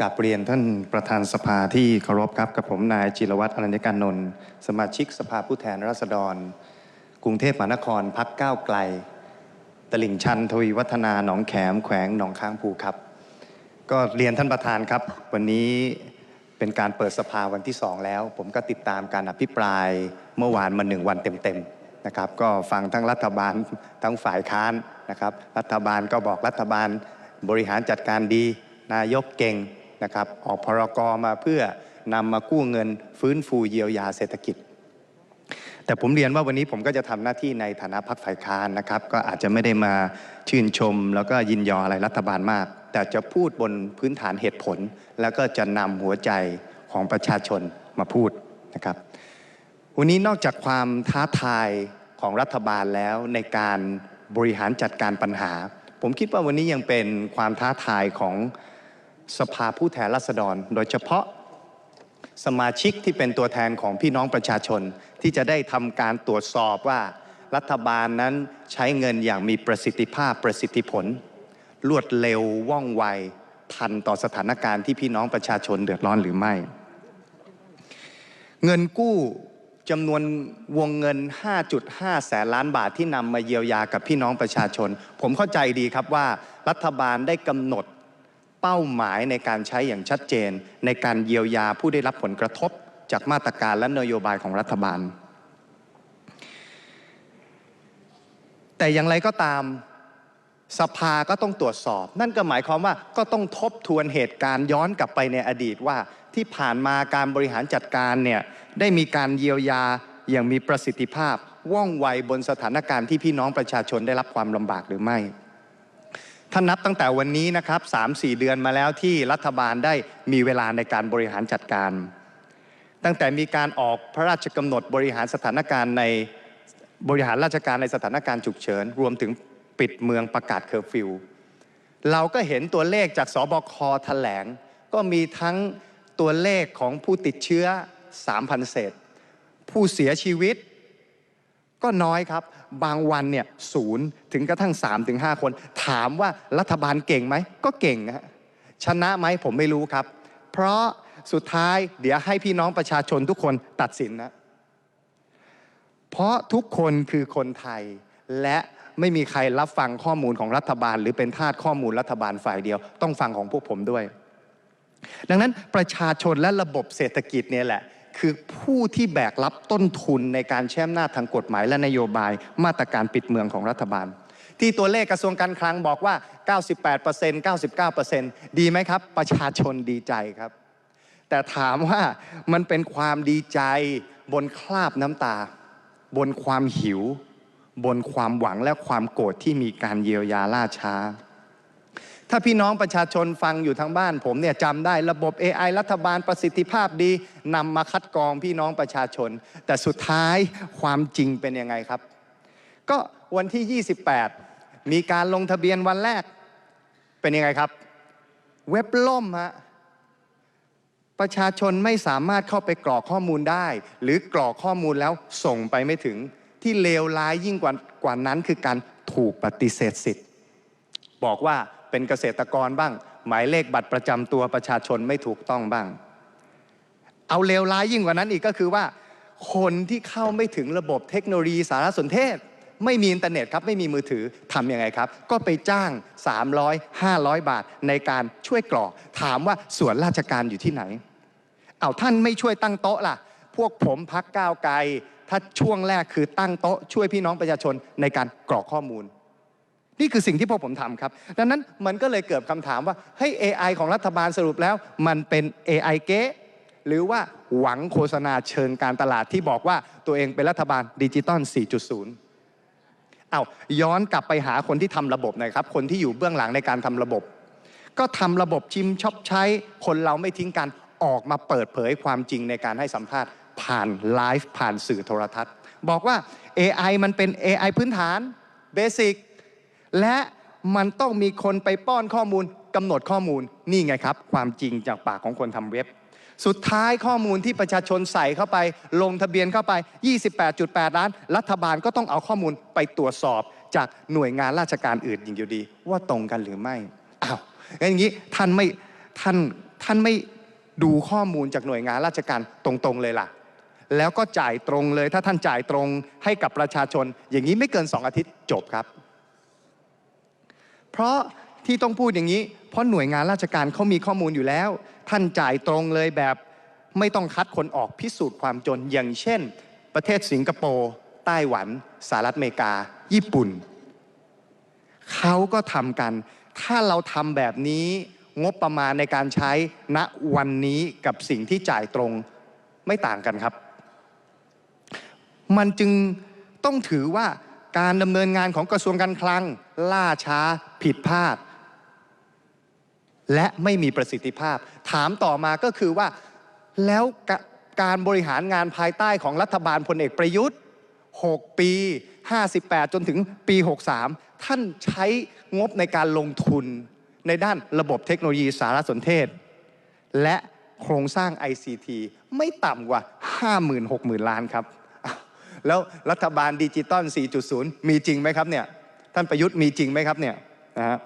กับเรียนท่านประธานสภาที่เคารพครับกับผมนายจิรวัตรอรัญญการนนท์สมาชิกสภาผู้แทนราษฎร กรุงเทพมหานครพักก้าวไกล ตลิ่งชันทวีวัฒนาหนองแขมแขวงหนองค้างภูครับ ก็เรียนท่านประธานครับ วันนี้เป็นการเปิดสภาวันที่สองแล้ว ผมก็ติดตามการอภิปรายเมื่อวานมาหนึ่งวันเต็มๆนะครับ ก็ฟังทั้งรัฐบาลทั้งฝ่ายค้านนะครับ รัฐบาลก็บอกรัฐบาลบริหารจัดการดี นายกเก่ง นะครับออกพรกรมาเพื่อนำมากู้เงินฟื้นฟูเยียวยาเศรษฐกิจ แต่ผมเรียนว่าวันนี้ผมก็จะทำหน้าที่ในฐานะพักฝ่ายค้านนะครับ ก็อาจจะไม่ได้มาชื่นชม แล้วก็ยินยออะไรรัฐบาลมาก แต่จะพูดบนพื้นฐานเหตุผล แล้วก็จะนำหัวใจของประชาชนมาพูดนะครับ วันนี้นอกจากความท้าทายของรัฐบาลแล้วในการบริหารจัดการปัญหา ผมคิดว่าวันนี้ยังเป็นความท้าทายของ สภาผู้แทนราษฎร โดยเฉพาะสมาชิกที่เป็นตัวแทนของพี่น้องประชาชน ที่จะได้ทำการตรวจสอบว่า รัฐบาลนั้นใช้เงินอย่างมีประสิทธิภาพประสิทธิผล รวดเร็วว่องไวทันต่อสถานการณ์ที่พี่น้องประชาชนเดือดร้อนหรือไม่ เงินกู้จำนวนวงเงิน 5.5 แสนล้านบาทที่นำมาเยียวยากับพี่น้องประชาชน ผมเข้าใจดีครับว่ารัฐบาลได้กำหนด เป้าหมายในการใช้อย่างชัดเจน ในการเยียวยาผู้ได้รับผลกระทบจากมาตรการและนโยบายของรัฐบาล แต่อย่างไรก็ตามสภาก็ต้องตรวจสอบ นั่นก็หมายความว่าก็ต้องทบทวนเหตุการณ์ย้อนกลับไปในอดีตว่าที่ผ่านมาการบริหารจัดการเนี่ยได้มีการเยียวยาอย่างมีประสิทธิภาพ ว่องไวบนสถานการณ์ที่พี่น้องประชาชนได้รับความลำบากหรือไม่ ถ้านับตั้งแต่วันนี้นะครับ3-4 เดือนมาแล้วที่รัฐบาลได้มีเวลาในการบริหารจัดการ ตั้งแต่มีการออกพระราชกำหนดบริหารสถานการณ์ในบริหารราชการในสถานการณ์ฉุกเฉิน รวมถึงปิดเมืองประกาศเคอร์ฟิวเราก็เห็นตัวเลขจากสบคแถลง ก็มีทั้งตัวเลขของผู้ติดเชื้อ 3,000 เศษ ผู้เสียชีวิต ก็น้อยครับ บางวันเนี่ยศูนย์ถึงกระทั่ง3ถึง5คน ถามว่ารัฐบาลเก่งไหม ก็เก่งฮะชนะไหมผมไม่รู้ครับ เพราะสุดท้ายเดี๋ยวให้พี่น้องประชาชนทุกคนตัดสินนะเพราะทุกคนคือคนไทยและไม่มีใครรับฟังข้อมูลของรัฐบาล หรือเป็นทาสข้อมูลรัฐบาลฝ่ายเดียว ต้องฟังของพวกผมด้วย ดังนั้นประชาชนและระบบเศรษฐกิจเนี่ยแหละ คือผู้ที่แบกรับต้นทุนในการแช่มหน้าจทางกฎหมายและนโยบายมาตรการปิดเมืองของรัฐบาล ที่ตัวเลขกระทรวงการคลังบอกว่า 98% 99%ดีไหมครับ ประชาชนดีใจครับ แต่ถามว่ามันเป็นความดีใจบนคราบน้ำตา บนความหิว บนความหวังและความโกรธที่มีการเยียวยาล่าช้า ถ้าพี่น้องประชาชนฟังอยู่ทางบ้าน ผมเนี่ยจำได้ระบบ AI รัฐบาลประสิทธิภาพดีนำมาคัดกรองพี่น้องประชาชน แต่สุดท้ายความจริงเป็นยังไงครับ ก็วันที่ 28 มีการลงทะเบียนวันแรกเป็นยังไงครับ เว็บล่มฮะประชาชนไม่สามารถเข้าไปกรอกข้อมูลได้ หรือกรอกข้อมูลแล้วส่งไปไม่ถึงที่เลวร้ายยิ่งกว่ากว่านั้นคือการถูกปฏิเสธสิทธิ์ บอกว่า เป็นเกษตรกรบ้าง หมายเลขบัตรประจำตัวประชาชนไม่ถูกต้องบ้าง เอาเลวร้ายยิ่งกว่านั้นอีกก็คือว่า คนที่เข้าไม่ถึงระบบเทคโนโลยีสารสนเทศ ไม่มีอินเทอร์เน็ตครับไม่มีมือถือทำยังไงครับ ก็ไปจ้าง 300 500 บาทในการช่วยกรอก ถามว่าส่วนราชการอยู่ที่ไหน เอาท่านไม่ช่วยตั้งโต๊ะล่ะ พวกผมพักก้าวไกลถ้าช่วงแรกคือตั้งโต๊ะช่วยพี่น้องประชาชนในการกรอกข้อมูล นี่คือสิ่งที่พวกผมทำครับ ดังนั้นมันก็เลยเกิดคำถามว่าเฮ้ย AI ของรัฐบาลสรุปแล้ว มันเป็น AI เก๊หรือว่าหวังโฆษณาเชิงการตลาดที่บอกว่าตัวเองเป็นรัฐบาลดิจิตอล 4.0เอาย้อนกลับไปหาคนที่ทำระบบหน่อยครับ คนที่อยู่เบื้องหลังในการทำระบบ ก็ทำระบบชิมช็อปใช้ คนเราไม่ทิ้งกันออกมาเปิดเผยความจริงในการให้สัมภาษณ์ ผ่านไลฟ์ผ่านสื่อโทรทัศน์ บอกว่า AI มันเป็น AI พื้นฐานเบสิก และมันต้องมีคนไปป้อนข้อมูลกำหนดข้อมูลนี่ไงครับ ความจริงจากปากของคนทำเว็บ สุดท้ายข้อมูลที่ประชาชนใส่เข้าไป ลงทะเบียนเข้าไป 28.8 ล้าน รัฐบาลก็ต้องเอาข้อมูลไปตรวจสอบจากหน่วยงานราชการอื่นอย่างอยู่ดี ว่าตรงกันหรือไม่อ้าวงั้นอย่างนี้ท่านไม่ท่านท่านไม่ดูข้อมูลจากหน่วยงานราชการตรงๆเลยล่ะ แล้วก็จ่ายตรงเลย ถ้าท่านจ่ายตรงให้กับประชาชน อย่างนี้ไม่เกิน 2 อาทิตย์จบครับ เพราะที่ต้องพูดอย่างนี้ เพราะหน่วยงานราชการเขามีข้อมูลอยู่แล้ว ท่านจ่ายตรงเลยแบบไม่ต้องคัดคนออกพิสูจน์ความจนอย่างเช่น ประเทศสิงคโปร์ไต้หวันสหรัฐอเมริกา ญี่ปุ่นเขาก็ทำกัน ถ้าเราทำแบบนี้งบประมาณในการใช้ณวันนี้กับสิ่งที่จ่ายตรงไม่ต่างกันครับ มันจึงต้องถือว่า การดำเนินงานของกระทรวงการคลัง ล่าช้าผิดพลาด และไม่มีประสิทธิภาพ ถามต่อมาก็คือว่าแล้วกการบริหารงานภายใต้ของรัฐบาลพลเอกประยุทธ์ 6 ปี 58 จนถึงปี 63 ท่านใช้งบในการลงทุนในด้านระบบเทคโนโลยีสารสนเทศ และโครงสร้าง ICT ไม่ต่ำกว่า 50,000 60,000 ล้านครับ แล้วรัฐบาลดิจิตอล 4.0 มีจริงไหมครับเนี่ยท่านประยุทธ์มีจริงไหมครับเนี่ยนะฮะ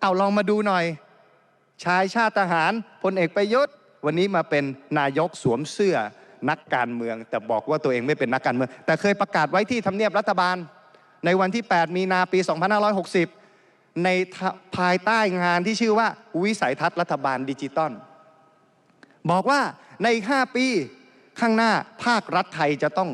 เอาลองมาดูหน่อย ชายชาติทหารพลเอกประยุทธ์ วันนี้มาเป็นนายกสวมเสื้อนักการเมือง แต่บอกว่าตัวเองไม่เป็นนักการเมือง แต่เคยประกาศไว้ที่ทำเนียบรัฐบาล ในวันที่ 8 มีนาปี 2560 ในภายใต้งานที่ชื่อว่าวิสัยทัศน์รัฐบาลดิจิตอลบอกว่าในอีก 5 ปีข้างหน้าภาครัฐไทยจะต้อง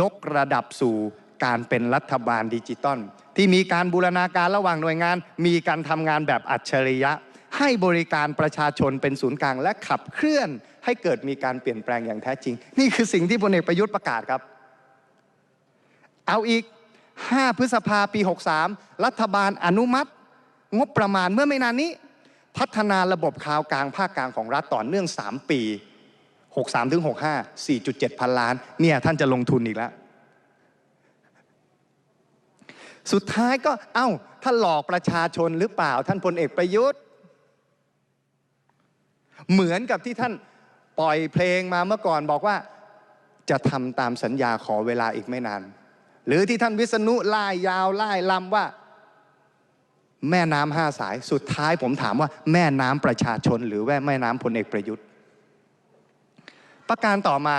ยกระดับสู่การเป็นรัฐบาลดิจิตอลที่มีการบูรณาการระหว่างหน่วยงาน มีการทำงานแบบอัจฉริยะ ให้บริการประชาชนเป็นศูนย์กลาง และขับเคลื่อนให้เกิดมีการเปลี่ยนแปลงอย่างแท้จริง นี่คือสิ่งที่พลเอกประยุทธ์ประกาศครับ เอาอีก 5 พฤษภาปี 63 รัฐบาลอนุมัติ งบประมาณเมื่อไม่นานนี้ พัฒนาระบบข่าวกลางภาคกลางของรัฐต่อเนื่อง 3 ปี 63ถึง65 4.7 พันล้านเนี่ยท่านจะลงทุนอีกแล้ว สุดท้ายก็เอ้าท่านหลอกประชาชนหรือเปล่า ท่านพลเอกประยุทธ์ เหมือนกับที่ท่านปล่อยเพลงมาเมื่อก่อนบอกว่าจะทำตามสัญญาขอเวลาอีกไม่นาน หรือที่ท่านวิษณุไล่ยาวไล่ลำว่า แม่น้ำห้าสาย สุดท้ายผมถามว่า แม่น้ำประชาชน หรือแม่แม่น้ำพลเอกประยุทธ์ ประการต่อมา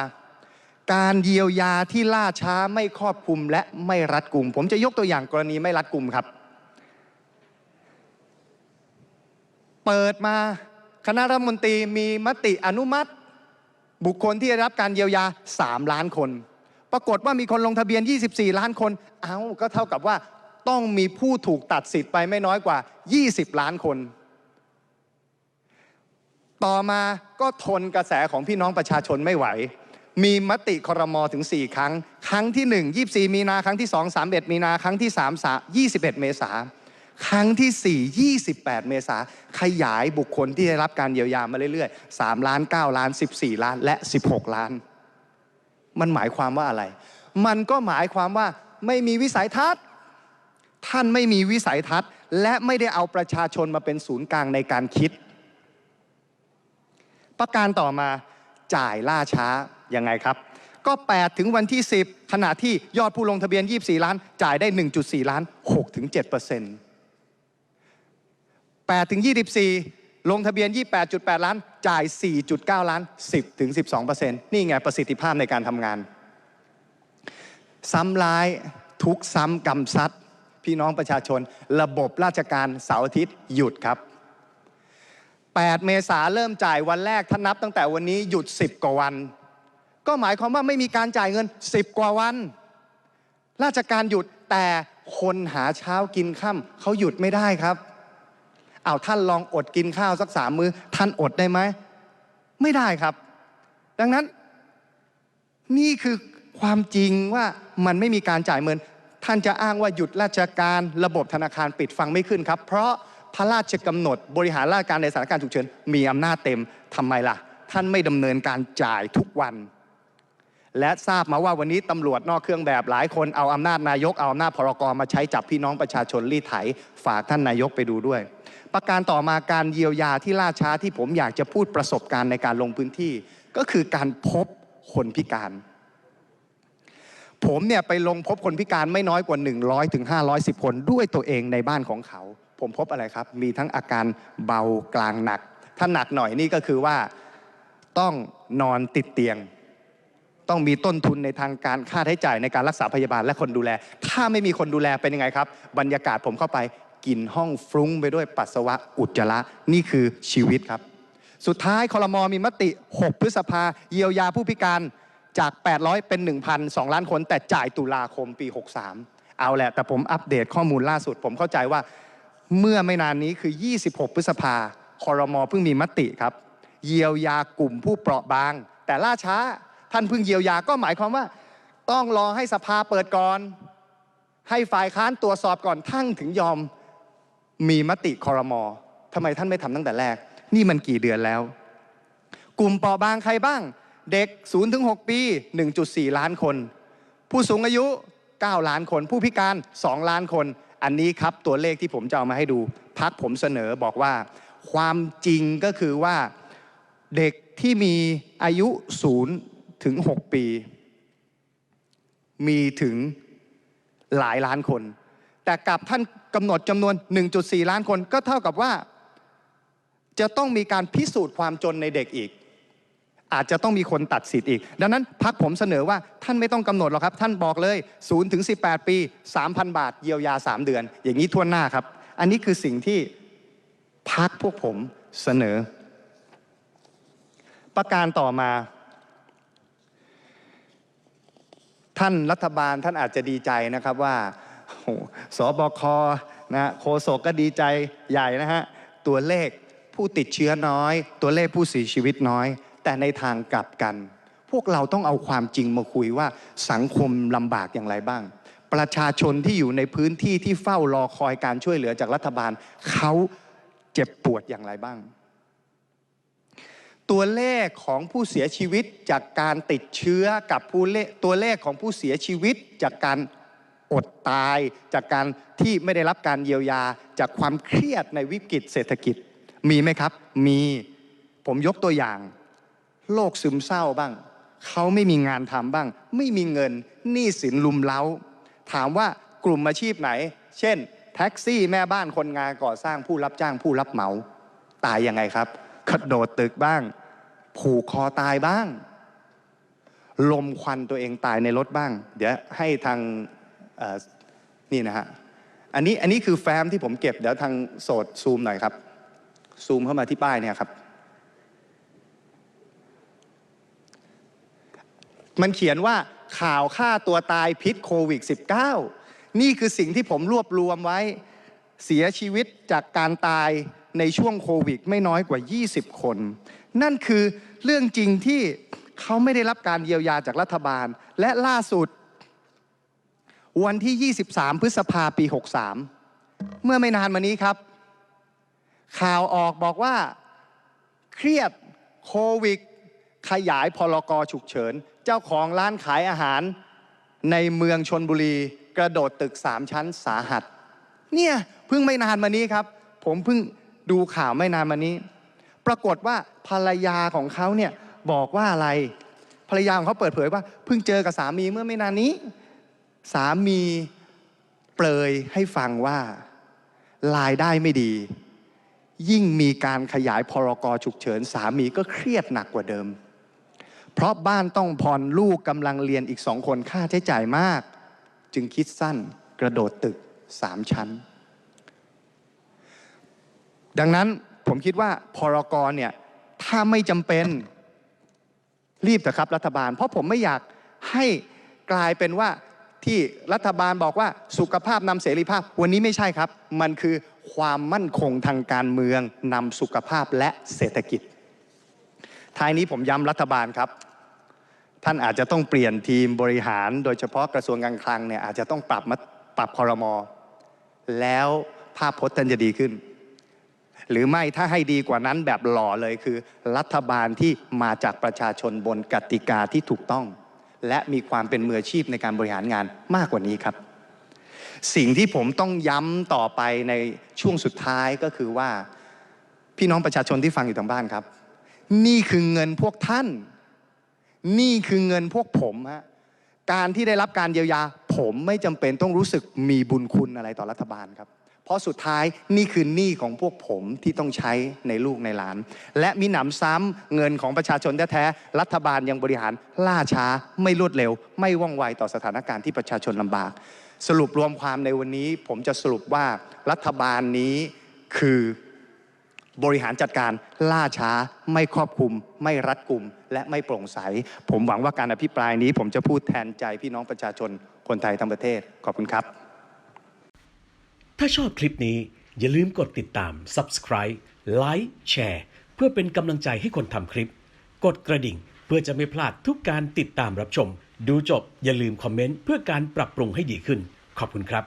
การเยียวยาที่ล่าช้าไม่ครอบคลุมและไม่รัดกลุ่ม ผมจะยกตัวอย่างกรณีไม่รัดกลุ่มครับ เปิดมาคณะรัฐมนตรีมีมติอนุมัติ บุคคลที่ได้รับการเยียวยา 3 ล้านคน ปรากฏว่ามีคนลงทะเบียน 24 ล้านคน เอา้าก็เท่ากับว่าต้องมีผู้ถูกตัดสิทธิ์ไปไม่น้อยกว่า 20 ล้านคน ต่อมาก็ทนกระแสของพี่น้องประชาชนไม่ไหว มีมติครมถึง 4 ครั้ง ครั้งที่ 1 24 มีนาครั้งที่ 2 31 มีนาครั้งที่ 3 21 เมษาครั้งที่ 4 28 เมษาขยายบุคคลที่ได้รับการเยียวยามาเรื่อยๆ 3 ล้าน 9 ล้าน 14 ล้านและ 16 ล้าน มันหมายความว่าอะไร มันก็หมายความว่าไม่มีวิสัยทัศน์ ท่านไม่มีวิสัยทัศน์ และไม่ได้เอาประชาชนมาเป็นศูนย์กลางในการคิด ประการต่อมาจ่ายล่าช้ายังไงครับ ก็ 8 ถึงวันที่ 10 ขณะที่ยอดผู้ลงทะเบียน 24 ล้าน จ่ายได้ 1.4 ล้าน6ถึง7 8ถึง 24 ลงทะเบียน 28.8 ล้าน จ่าย 4.9 ล้าน 10ถึง12นี่ไงประสิทธิภาพในการทำงาน ซ้ำร้ายทุกซ้ำกำซัดพี่น้องประชาชน ระบบราชการเสาร์อาทิตย์หยุดครับ 8 เมษาเริ่มจ่ายวันแรกถ้านับตั้งแต่วันนี้หยุด 10 กว่าวัน ก็หมายความว่าไม่มีการจ่ายเงิน 10 กว่าวัน ราชการหยุดแต่คนหาเช้ากินค่ำเขาหยุดไม่ได้ครับเอาท่านลองอดกินข้าวสักสามมือ้อท่านอดได้ไหมไม่ได้ครับ ดังนั้น นี่คือความจริงว่ามันไม่มีการจ่ายเงิน ท่านจะอ้างว่าหยุดราชการระบบธนาคารปิดฟังไม่ขึ้นครับ เพราะ พระราชกำหนดบริหารราชการในสถานการณ์ฉุกเฉินมีอำนาจเต็มทำไมล่ะ ท่านไม่ดำเนินการจ่ายทุกวัน และทราบมาว่าวันนี้ตำรวจนอกเครื่องแบบหลายคนเอาอำนาจนายกเอาอำนาจพรกรมาใช้จับพี่น้องประชาชนรีดไถฝากท่านนายกไปดูด้วย ประการต่อมาการเยียวยาที่ล่าช้าที่ผมอยากจะพูดประสบการณ์ในการลงพื้นที่ ก็คือการพบคนพิการผมเนี่ยไปลงพบคนพิการไม่น้อยกว่า 100ถึง510 คนด้วยตัวเองในบ้านของเขา ผมพบอะไรครับ มีทั้งอาการเบากลางหนัก ถ้าหนักหน่อยนี่ก็คือว่าต้องนอนติดเตียง ต้องมีต้นทุนในทางการค่าใช้จ่ายในการรักษาพยาบาลและคนดูแล ถ้าไม่มีคนดูแลเป็นยังไงครับ บรรยากาศผมเข้าไปกลิ่นห้องฟรุ้งไปด้วยปัสสาวะอุจจาระนี่คือชีวิตครับ สุดท้ายคอรมอมีมติ 6 พฤษภาเยียวยาผู้พิการจาก 800 เป็น 1,000 2ล้านคน แต่จ่ายตุลาคมปี 63 เอาแหละ แต่ผมอัปเดตข้อมูลล่าสุด ผมเข้าใจว่า เมื่อไม่นานนี้คือ 26 พฤษภาคอรมอเพิ่งมีมติครับ เยียวยากลุ่มผู้เปราะบาง แต่ล่าช้าท่านเพิ่งเยียวยาก็หมายความว่า ต้องรอให้สภาเปิดก่อน ให้ฝ่ายค้านตรวจสอบก่อนทั้งถึงยอมมีมติคอรมอทำไมท่านไม่ทำตั้งแต่แรก นี่มันกี่เดือนแล้ว กลุ่มเปราะบางใครบ้าง เด็ก0ถึง6ปี 1.4 ล้านคน ผู้สูงอายุ 9 ล้านคน ผู้พิการ 2 ล้านคน อันนี้ครับตัวเลขที่ผมจะเอามาให้ดูพักผมเสนอบอกว่า ความจริงก็คือว่าเด็กที่มีอายุ0ถึง6ปี มีถึงหลายล้านคน แต่กับท่านกำหนดจำนวน 1.4 ล้านคนก็เท่ากับว่า จะต้องมีการพิสูจน์ความจนในเด็กอีก อาจจะต้องมีคนตัดสิทธิ์อีก ดังนั้นพักผมเสนอว่าท่านไม่ต้องกำหนดหรอกครับ ท่านบอกเลย0ถึง18ปี 3,000 บาท เยียวยา 3 เดือน อย่างนี้ทั่วหน้าครับ อันนี้คือสิ่งที่พักพวกผมเสนอ ประการต่อมา ท่านรัฐบาลท่านอาจจะดีใจนะครับว่าสบคนะโฆษกก็ดีใจใหญ่นะฮะ ตัวเลขผู้ติดเชื้อน้อย ตัวเลขผู้เสียชีวิตน้อย แต่ในทางกลับกัน พวกเราต้องเอาความจริงมาคุยว่าสังคมลำบากอย่างไรบ้าง ประชาชนที่อยู่ในพื้นที่ที่เฝ้ารอคอยการช่วยเหลือจากรัฐบาลเขาเจ็บปวดอย่างไรบ้าง ตัวเลขของผู้เสียชีวิตจากการติดเชื้อกับผู้เลตัวเลขของผู้เสียชีวิตจากการอดตายจากการที่ไม่ได้รับการเยียวยาจากความเครียดในวิกฤตเศรษฐกิจมีไหมครับ มีผมยกตัวอย่าง โรคซึมเศร้าบ้าง เขาไม่มีงานทำบ้าง ไม่มีเงินหนี้สินลุมเล้า ถามว่ากลุ่มอาชีพไหน เช่น แท็กซี่แม่บ้านคนงานก่อสร้างผู้รับจ้างผู้รับเหมา ตายยังไงครับกระโดดตึกบ้าง ผูกคอตายบ้าง ลมควันตัวเองตายในรถบ้าง เดี๋ยวให้ทางนี่นะฮะอันนี้อันนี้คือแฟ้มที่ผมเก็บเดี๋ยวทางโสดซูมหน่อยครับ ซูมเข้ามาที่ป้ายเนี่ยครับ มันเขียนว่าข่าวฆ่าตัวตายพิษโควิด -19 นี่คือสิ่งที่ผมรวบรวมไว้ เสียชีวิตจากการตายในช่วงโควิด ไม่น้อยกว่า 20 คน นั่นคือเรื่องจริงที่เขาไม่ได้รับการเยียวยาจากรัฐบาล และล่าสุด วันที่ 23 พฤษภาปี 63 เมื่อไม่นานมานี้ครับ ข่าวออกบอกว่า เครียดโควิด ขยายพลกฉุกเฉิน เจ้าของร้านขายอาหารในเมืองชนบุรีกระโดดตึกสามชั้นสาหัส เนี่ยเพิ่งไม่นานมานี้ครับ ผมเพิ่งดูข่าวไม่นานมานี้ ปรากฏว่าภรรยาของเขาเนี่ยบอกว่าอะไร ภรรยาของเขาเปิดเผยว่า เพิ่งเจอกับสามีเมื่อไม่นานนี้ สามีเปรยให้ฟังว่ารายได้ไม่ดี ยิ่งมีการขยายพรกฉุกเฉิน สามีก็เครียดหนักกว่าเดิม เพราะบ้านต้องผ่อนลูกกำลังเรียนอีกสองคนค่าใช้จ่ายมาก จึงคิดสั้นกระโดดตึกสามชั้น ดังนั้นผมคิดว่าพรกรเนี่ยถ้าไม่จำเป็นรีบเถอะครับรัฐบาล เพราะผมไม่อยากให้กลายเป็นว่าที่รัฐบาลบอกว่าสุขภาพนำเสรีภาพ วันนี้ไม่ใช่ครับ มันคือความมั่นคงทางการเมืองนำสุขภาพและเศรษฐกิจท้ายนี้ผมย้ำรัฐบาลครับ ท่านอาจจะต้องเปลี่ยนทีมบริหาร โดยเฉพาะกระทรวงการคลังเนี่ยอาจจะต้องปรับมาปรับคอรมอแล้วภาพพจน์ท่านจะดีขึ้น หรือไม่ถ้าให้ดีกว่านั้นแบบหล่อเลยคือ รัฐบาลที่มาจากประชาชนบนกติกาที่ถูกต้อง และมีความเป็นมืออาชีพในการบริหารงานมากกว่านี้ครับ สิ่งที่ผมต้องย้ำต่อไปในช่วงสุดท้ายก็คือว่า พี่น้องประชาชนที่ฟังอยู่ทางบ้านครับ นี่คือเงินพวกท่าน นี่คือเงินพวกผมฮะการที่ได้รับการเยียวยา ผมไม่จำเป็นต้องรู้สึกมีบุญคุณอะไรต่อรัฐบาลครับ เพราะสุดท้ายนี่คือหนี้ของพวกผมที่ต้องใช้ในลูกในหลาน และมีหนำซ้ำเงินของประชาชนแท้ๆรัฐบาลยังบริหารล่าช้าไม่รวดเร็ว ไม่ว่องไวต่อสถานการณ์ที่ประชาชนลำบาก สรุปรวมความในวันนี้ ผมจะสรุปว่ารัฐบาลนี้คือ บริหารจัดการล่าช้าไม่ครอบคลุม ไม่รัดกุม และไม่โปร่งใส ผมหวังว่าการอภิปรายนี้ ผมจะพูดแทนใจพี่น้องประชาชนคนไทยทั้งประเทศ ขอบคุณครับ ถ้าชอบคลิปนี้อย่าลืมกดติดตาม Subscribe ไลค์แชร์เพื่อเป็นกำลังใจให้คนทำคลิป กดกระดิ่งเพื่อจะไม่พลาดทุกการติดตามรับชม ดูจบอย่าลืมคอมเมนต์เพื่อการปรับปรุงให้ดีขึ้น ขอบคุณครับ